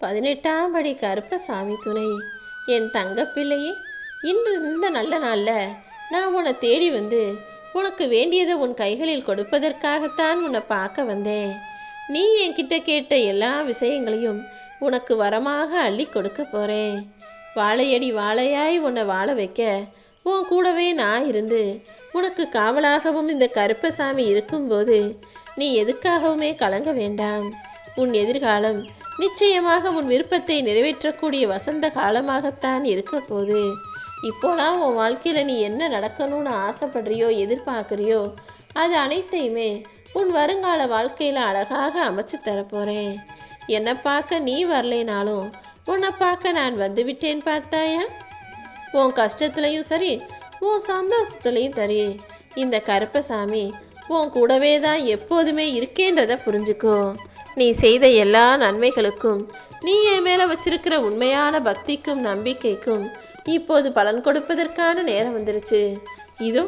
பதினெட்டாம் படி கருப்பசாமி துணை. என் தங்கப்பிள்ளையே இன்று இந்த நல்ல நாளில் நான் உன்னை தேடி வந்து உனக்கு வேண்டியதை உன் கைகளில் கொடுப்பதற்காகத்தான் உன்னை பார்க்க வந்தேன். நீ என்கிட்ட கேட்ட எல்லா விஷயங்களையும் உனக்கு வரமாக அள்ளி கொடுக்க போறேன். வாழையடி வாழையாய் உன்னை வாழ வைக்க உன் கூடவே நான் இருந்து உனக்கு காவலாகவும் இந்த கருப்பசாமி இருக்கும்போது நீ எதுக்காகவுமே கலங்க வேண்டாம். உன் எதிர்காலம் நிச்சயமாக உன் விருப்பத்தை நிறைவேற்றக்கூடிய வசந்த காலமாகத்தான் இருக்க போகுது. இப்போலாம் உன் வாழ்க்கையில் நீ என்ன நடக்கணும்னு ஆசைப்படுறியோ எதிர்பார்க்குறியோ அது அனைத்தையுமே உன் வருங்கால வாழ்க்கையில் அழகாக அமைச்சு தரப்போகிறேன் என்னை பார்க்க நீ வரலைனாலும் உன்னை பார்க்க நான் வந்துவிட்டேன் பார்த்தாயா? உன் கஷ்டத்துலையும் சரி உன் சந்தோஷத்துலையும் சரி இந்த கருப்பசாமி உன் கூடவே தான் எப்போதுமே இருக்கேன்றதை புரிஞ்சுக்கோ. நீ செய்த எல்லா நன்மைகளுக்கும் நீ என் மேலே வச்சிருக்கிற உண்மையான பக்திக்கும் நம்பிக்கைக்கும் இப்போது பலன் கொடுப்பதற்கான நேரம் வந்துருச்சு. இதோ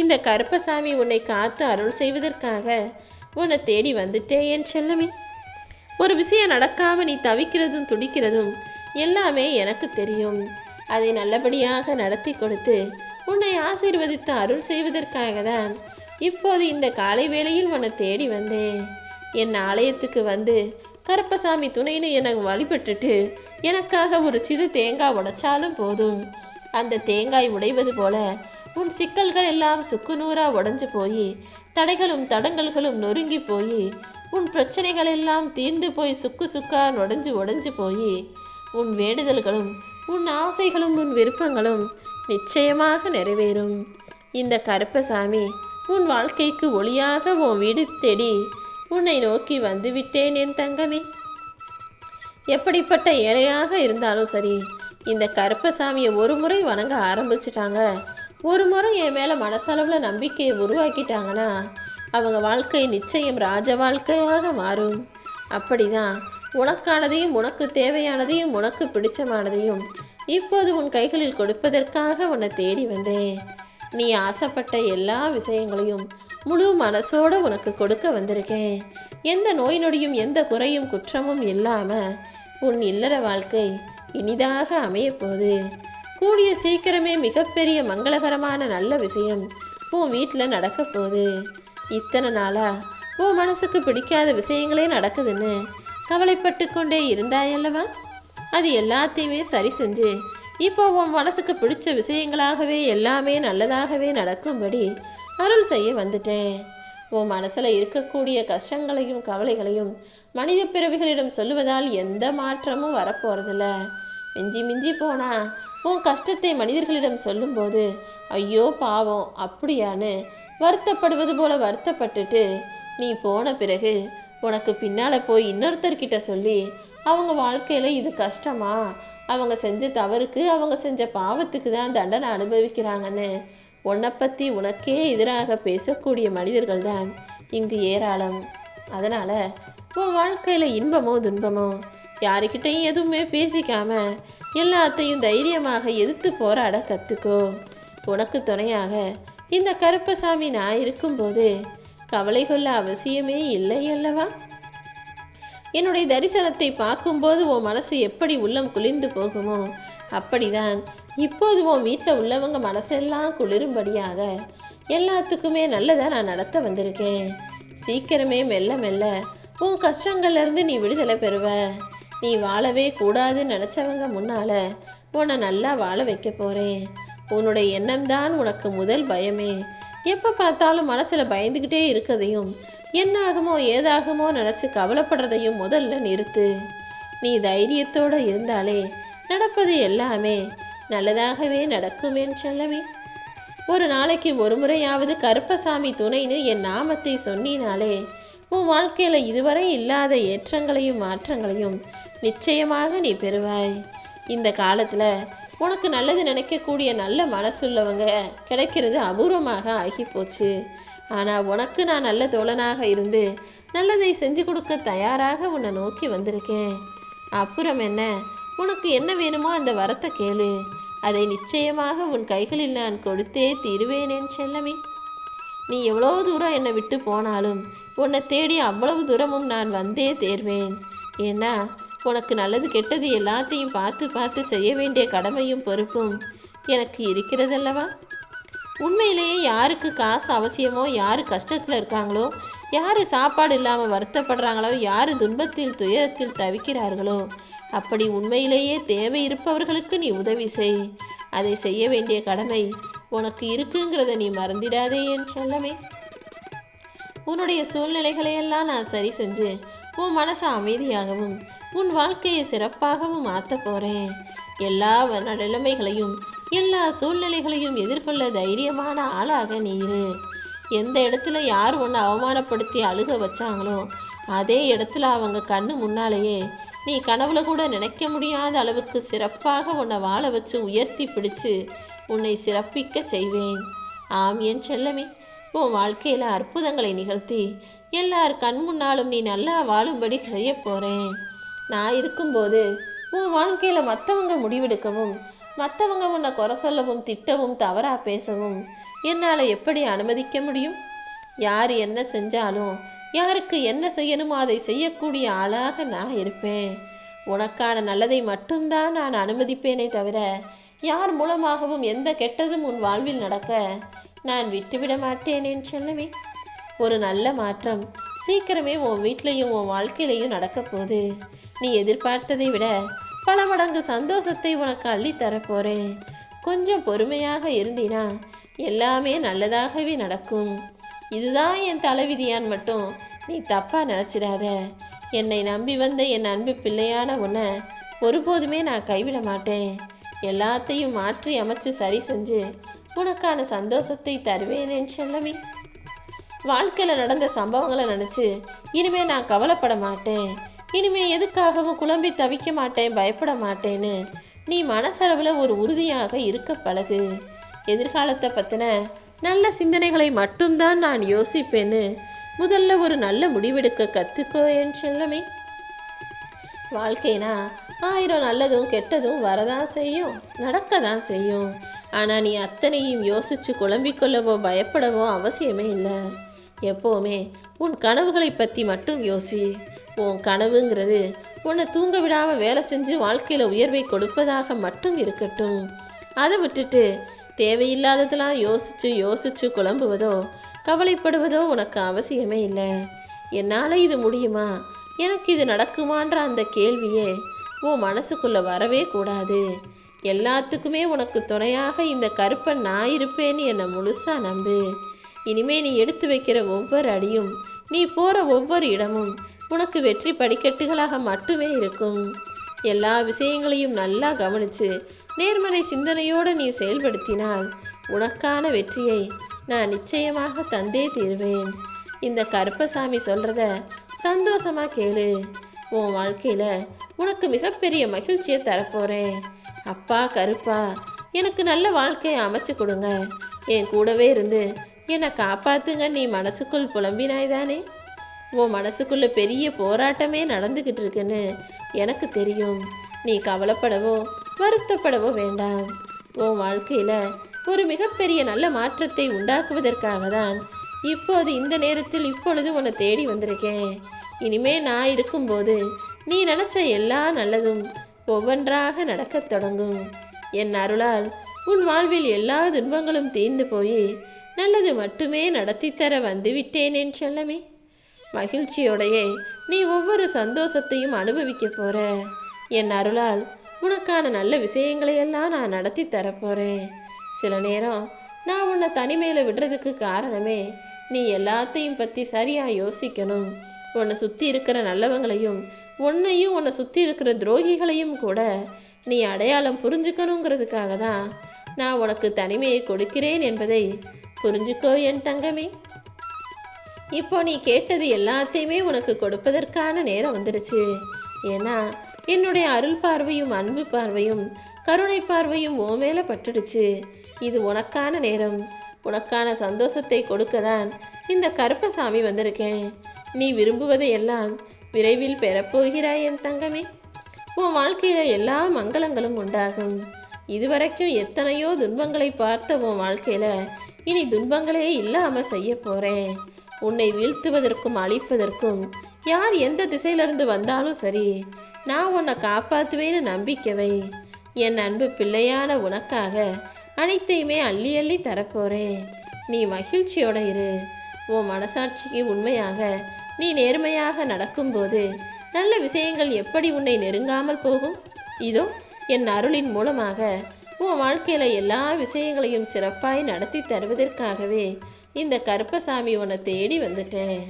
இந்த கருப்பசாமி உன்னை காத்து அருள் செய்வதற்காக உன்னை தேடி வந்துட்டே என் செல்லமே. ஒரு விஷயம் நடக்காம நீ தவிக்கிறதும் துடிக்கிறதும் எல்லாமே எனக்கு தெரியும். அதை நல்லபடியாக நடத்தி கொடுத்து உன்னை ஆசீர்வதித்து அருள் செய்வதற்காக தான் இப்போது இந்த காலை வேளையில் உன்னை தேடி வந்தேன். என் ஆலயத்துக்கு வந்து கருப்பசாமி துணைன்னு எனக்கு வழிபட்டுட்டு எனக்காக ஒரு சிறு தேங்காய் உடைச்சாலும் போதும். அந்த தேங்காய் உடைவது போல உன் சிக்கல்கள் எல்லாம் சுக்குநூறா உடஞ்சு போய் தடைகளும் தடங்கல்களும் நொறுங்கி போய் உன் பிரச்சனைகள் எல்லாம் தீர்ந்து போய் சுக்கு சுக்கா நொடைஞ்சு உடஞ்சு போய் உன் வேண்டுதல்களும் உன் ஆசைகளும் உன் விருப்பங்களும் நிச்சயமாக நிறைவேறும். இந்த கருப்பசாமி உன் வாழ்க்கைக்கு ஒளியாக உன் வீடு தேடி உன்னை நோக்கி வந்து விட்டேன் என் தங்கமே. எப்படிப்பட்ட ஏழையாக இருந்தாலும் சரி இந்த கருப்பசாமியை ஒரு முறை வணங்க ஆரம்பிச்சிட்டாங்க. ஒரு முறை என் மேலே மனசளவில் நம்பிக்கையை உருவாக்கிட்டாங்கன்னா அவங்க வாழ்க்கை நிச்சயம் ராஜ வாழ்க்கையாக மாறும். அப்படிதான் உனக்கானதையும் உனக்கு தேவையானதையும் உனக்கு பிடிச்சமானதையும் இப்போது உன் கைகளில் கொடுப்பதற்காக உன்னை தேடி வந்தேன். நீ ஆசைப்பட்ட எல்லா விஷயங்களையும் முழு மனசோட உனக்கு கொடுக்க வந்திருக்கேன். எந்த நோய் நொடியும் எந்த குறையும் குற்றமும் இல்லாம உன் இல்லற வாழ்க்கை இனிதாக அமையப் போகுது கூடிய சீக்கிரமே மிகப்பெரிய மங்களகரமான நல்ல விஷயம் உன் வீட்டில் நடக்க போகுது. இத்தனை நாளா உன் மனசுக்கு பிடிக்காத விஷயங்களே நடக்குதுன்னு கவலைப்பட்டு கொண்டே இருந்தாயல்லவா? அது எல்லாத்தையுமே சரி செஞ்சு இப்போ உன் மனசுக்கு பிடிச்ச விஷயங்களாகவே எல்லாமே நல்லதாகவே நடக்கும்படி அருள் செய்ய வந்துட்டேன். உன் மனசுல இருக்கக்கூடிய கஷ்டங்களையும் கவலைகளையும் மனித பிறவிகளிடம் சொல்லுவதால் எந்த மாற்றமும் வரப்போறதில்ல. மிஞ்சி மிஞ்சி போனா உன் கஷ்டத்தை மனிதர்களிடம் சொல்லும்போது ஐயோ பாவம் அப்படியான்னு வருத்தப்படுவது போல வருத்தப்பட்டுட்டு நீ போன பிறகு உனக்கு பின்னால போய் இன்னொருத்தர்கிட்ட சொல்லி அவங்க வாழ்க்கையில இது கஷ்டமா? அவங்க செஞ்ச தவறுக்கு அவங்க செஞ்ச பாவத்துக்கு தான் தண்டனை அனுபவிக்கிறாங்கன்னு உன்னை பற்றி உனக்கே எதிராக பேசக்கூடிய மனிதர்கள் தான் இங்கு ஏராளம். அதனால் உன் வாழ்க்கையில் இன்பமோ துன்பமோ யாருக்கிட்டையும் எதுவுமே பேசிக்காம எல்லாத்தையும் தைரியமாக எதிர்த்து போராட கற்றுக்கோ உனக்கு துணையாக இந்த கருப்பசாமி நான் இருக்கும்போது கவலை கொள்ள அவசியமே இல்லை அல்லவா? என்னுடைய தரிசனத்தை பார்க்கும்போது உன் மனசு எப்படி உள்ளம் குளிர்ந்து போகுமோ அப்படிதான் இப்போது உன் வீட்டில் உள்ளவங்க மனசெல்லாம் குளிரும்படியாக எல்லாத்துக்குமே நல்லதாக நான் நடத்த வந்திருக்கேன். சீக்கிரமே மெல்ல மெல்ல உன் கஷ்டங்கள்லேருந்து நீ விடுதலை பெறுவ. நீ வாழவே கூடாதுன்னு நினச்சவங்க முன்னால் உன்னை நல்லா வாழ வைக்க போகிறேன் உன்னுடைய எண்ணம் தான் உனக்கு முதல் பயமே. எப்போ பார்த்தாலும் மனசில் பயந்துகிட்டே இருக்கதையும் என்ன ஆகுமோ ஏதாகுமோ நினச்சி கவலைப்படுறதையும் முதல்ல நிறுத்து. நீ தைரியத்தோடு இருந்தாலே நடப்பது எல்லாமே நல்லதாகவே நடக்குமேன்னு சொல்லவே ஒரு நாளைக்கு ஒரு முறையாவது கருப்பசாமி துணைன்னு என் நாமத்தை சொன்னினாலே உன் வாழ்க்கையில் இதுவரை இல்லாத ஏற்றங்களையும் மாற்றங்களையும் நிச்சயமாக நீ பெறுவாய். இந்த காலத்தில் உனக்கு நல்லது நினைக்கக்கூடிய நல்ல மனசுள்ளவங்க கிடைக்கிறது அபூர்வமாக ஆகி போச்சு ஆனால் உனக்கு நான் நல்ல தோழனாக இருந்து நல்லதை செஞ்சு கொடுக்க தயாராக உன்னை நோக்கி வந்திருக்கேன். அப்புறம் என்ன? உனக்கு என்ன வேணுமோ அந்த வரத்தை கேளு. அதை நிச்சயமாக உன் கைகளில் நான் கொடுத்தே தீருவேனேன் செல்லமே. நீ எவ்வளோ தூரம் என்னை விட்டு போனாலும் உன்னை தேடி அவ்வளவு தூரமும் நான் வந்தே தேர்வேன். ஏன்னா உனக்கு நல்லது கெட்டது எல்லாத்தையும் பார்த்து பார்த்து செய்ய வேண்டிய கடமையும் பொறுப்பும் எனக்கு இருக்கிறதல்லவா? உண்மையிலேயே யாருக்கு காசு அவசியமோ யார் கஷ்டத்தில் இருக்காங்களோ யார் சாப்பாடு இல்லாமல் வருத்தப்படுறாங்களோ யார் துன்பத்தில் துயரத்தில் தவிக்கிறார்களோ அப்படி உண்மையிலேயே தேவை இருப்பவர்களுக்கு நீ உதவி செய். அதை செய்ய வேண்டிய கடமை உனக்கு இருக்குங்கிறத நீ மறந்திடாதே என் செல்லமே. உன்னுடைய சூழ்நிலைகளையெல்லாம் நான் சரி செஞ்சு உன் மனசை அமைதியாகவும் உன் வாழ்க்கையை சிறப்பாகவும் மாற்ற போகிறேன் எல்லா வ- நிலைமைகளையும் எல்லா சூழ்நிலைகளையும் எதிர்கொள்ள தைரியமான ஆளாக நீ இரு. எந்த இடத்துல யார் ஒன்று அவமானப்படுத்தி அழுக வச்சாங்களோ அதே இடத்துல அவங்க கண்ணு முன்னாலேயே நீ கனவுல கூட நினைக்க முடியாத அளவுக்கு சிறப்பாக உன்னை வாழ வச்சு உயர்த்தி பிடிச்சு உன்னை சிறப்பிக்க செய்வேன். ஆம் என் செல்லமே உன் வாழ்க்கையில் அற்புதங்களை நிகழ்த்தி எல்லார் கண் முன்னாலும் நீ நல்லா வாழும்படி செய்ய போறேன். நான் இருக்கும்போது உன் வாழ்க்கையில் மற்றவங்க முடிவெடுக்கவும் மற்றவங்க உன்னை குறை சொல்லவும் திட்டவும் தவறாக பேசவும் என்னால் எப்படி அனுமதிக்க முடியும்? யார் என்ன செஞ்சாலும் யாருக்கு என்ன செய்யணுமோ அதை செய்யக்கூடிய ஆளாக நான் இருப்பேன். உனக்கான நல்லதை மட்டும்தான் நான் அனுமதிப்பேனே தவிர யார் மூலமாகவும் எந்த கெட்டதும் உன் வாழ்வில் நடக்க நான் விட்டுவிட மாட்டேனேன் சொல்லவே ஒரு நல்ல மாற்றம் சீக்கிரமே உன் வீட்லேயும் உன் வாழ்க்கையிலையும் நடக்க போகுது. நீ எதிர்பார்த்ததை விட பல மடங்கு சந்தோஷத்தை உனக்கு அள்ளி தரப்போறேன் கொஞ்சம் பொறுமையாக இருந்தினா எல்லாமே நல்லதாகவே நடக்கும். இதுதான் என் தலைவிதியான் மட்டும். நீ தப்பாக நினச்சிடாத. என்னை நம்பி வந்த என் அன்பு பிள்ளையான உன்னை ஒருபோதுமே நான் கைவிட மாட்டேன். எல்லாத்தையும் மாற்றி அமைச்சு சரி செஞ்சு உனக்கான சந்தோஷத்தை தருவேன் என்று செல்லமே. வாழ்க்கையில் நடந்த சம்பவங்களை நினச்சி இனிமே நான் கவலைப்பட மாட்டேன். இனிமே எதுக்காகவும் குழம்பி தவிக்க மாட்டேன் பயப்பட மாட்டேன்னு நீ மனசளவில் ஒரு உறுதியாக இருக்க பழகு. எதிர்காலத்தை பற்றின நல்ல சிந்தனைகளை மட்டும்தான் நான் யோசிப்பேன்னு முதல்ல ஒரு நல்ல முடிவெடுக்க கற்றுக்கோ என் செல்லமே. வாழ்க்கைனா ஆயிரம் நல்லதும் கெட்டதும் வரதான் செய்யும் நடக்க தான் செய்யும். ஆனால் நீ அத்தனையும் யோசிச்சு குழம்பிக்கொள்ளவோ பயப்படவோ அவசியமே இல்லை. எப்போவுமே உன் கனவுகளை பற்றி மட்டும் யோசி. உன் கனவுங்கிறது உன்னை தூங்க விடாமல் வேலை செஞ்சு வாழ்க்கையில் உயர்வை கொடுப்பதாக மட்டும் இருக்கட்டும். அதை விட்டுட்டு தேவையில்லாததெல்லாம் யோசிச்சு யோசிச்சு குழம்புவதோ கவலைப்படுவதோ உனக்கு அவசியமே இல்லை. என்னால் இது முடியுமா? எனக்கு இது நடக்குமான்ற அந்த கேள்வியே உன் மனசுக்குள்ள வரவே கூடாது. எல்லாத்துக்குமே உனக்கு துணையாக இந்த கருப்பன் நான் இருப்பேன்னு என்னை முழுசா நம்பு. இனிமே நீ எடுத்து வைக்கிற ஒவ்வொரு அடியும் நீ போற ஒவ்வொரு இடமும் உனக்கு வெற்றி படிக்கட்டுகளாக மட்டுமே இருக்கும். எல்லா விஷயங்களையும் நல்லா கவனிச்சு நேர்மறை சிந்தனையோடு நீ செயல்படுத்தினால் உனக்கான வெற்றியை நான் நிச்சயமாக தந்தே தீர்வேன். இந்த கருப்பசாமி சொல்கிறத சந்தோஷமா கேளு. உன் வாழ்க்கையில் உனக்கு மிகப்பெரிய மகிழ்ச்சியை தரப்போகிறேன் அப்பா கருப்பா எனக்கு நல்ல வாழ்க்கையை அமைச்சு கொடுங்க. என் கூடவே இருந்து என்னை காப்பாத்துங்க நீ மனசுக்குள் புலம்பினாய் தானே உன் மனசுக்குள்ள பெரிய போராட்டமே நடந்துக்கிட்டு இருக்குன்னு எனக்கு தெரியும். நீ கவலைப்படவோ வருத்தப்படவோ வேண்டாம். உன் வாழ்க்கையில ஒரு மிகப்பெரிய நல்ல மாற்றத்தை உண்டாக்குவதற்காக தான் இப்போது இந்த நேரத்தில் இப்பொழுது உன்னை தேடி வந்திருக்கேன். இனிமே நான் இருக்கும்போது நீ நினைச்ச எல்லா நல்லதும் ஒவ்வொன்றாக நடக்கத் தொடங்கும். என் அருளால் உன் வாழ்வில் எல்லா துன்பங்களும் தீர்ந்து போய் நல்லது மட்டுமே நடத்தித்தர தர வந்துவிட்டேன் என் செல்லமே. மகிழ்ச்சியோடையே நீ ஒவ்வொரு சந்தோஷத்தையும் அனுபவிக்க போற. என் அருளால் உனக்கான நல்ல விஷயங்களையெல்லாம் நான் நடத்தி தரப்போறேன். சில நேரம் நான் உன்னை தனிமையில் விடுறதுக்கு காரணமே நீ எல்லாத்தையும் பற்றி சரியாக யோசிக்கணும். உன்னை சுற்றி இருக்கிற நல்லவங்களையும் உன்னையும் உன்னை சுற்றி இருக்கிற துரோகிகளையும் கூட நீ அடையாளம் புரிஞ்சுக்கணுங்கிறதுக்காக தான் நான் உனக்கு தனிமையை கொடுக்கிறேன் என்பதை புரிஞ்சுக்கோ என் தங்கமே. இப்போ நீ கேட்டது எல்லாத்தையுமே உனக்கு கொடுப்பதற்கான நேரம் வந்துடுச்சு ஏன்னா என்னுடைய அருள் பார்வையும் அன்பு பார்வையும் கருணை பார்வையும் ஓ மேல பட்டுடுச்சு. இது உனக்கான நேரம். உனக்கான சந்தோஷத்தை கொடுக்க தான் இந்த கருப்பசாமி வந்திருக்கேன். நீ விரும்புவதை எல்லாம் விரைவில் பெறப்போகிறாய் என் தங்கமே. உன் வாழ்க்கையில எல்லா மங்களங்களும் உண்டாகும். இதுவரைக்கும் எத்தனையோ துன்பங்களை பார்த்த உன் வாழ்க்கையில இனி துன்பங்களே இல்லாம செய்ய போறேன். உன்னை வீழ்த்துவதற்கும் அழிப்பதற்கும் யார் எந்த திசையிலிருந்து வந்தாலும் சரி நான் உன்னை காப்பாற்றுவேன்னு நம்பிக்கவை. என் அன்பு பிள்ளையான உனக்காக அனைத்தையுமே அள்ளி அள்ளி தரப்போறேன். நீ மகிழ்ச்சியோட இரு. உன் மனசாட்சிக்கு உண்மையாக நீ நேர்மையாக நடக்கும்போது நல்ல விஷயங்கள் எப்படி உன்னை நெருங்காமல் போகும்? இதோ என் அருளின் மூலமாக உன் வாழ்க்கையில் எல்லா விஷயங்களையும் சிறப்பாய் நடத்தி தருவதற்காகவே இந்த கருப்பசாமி உன்னை தேடி வந்துட்டேன்.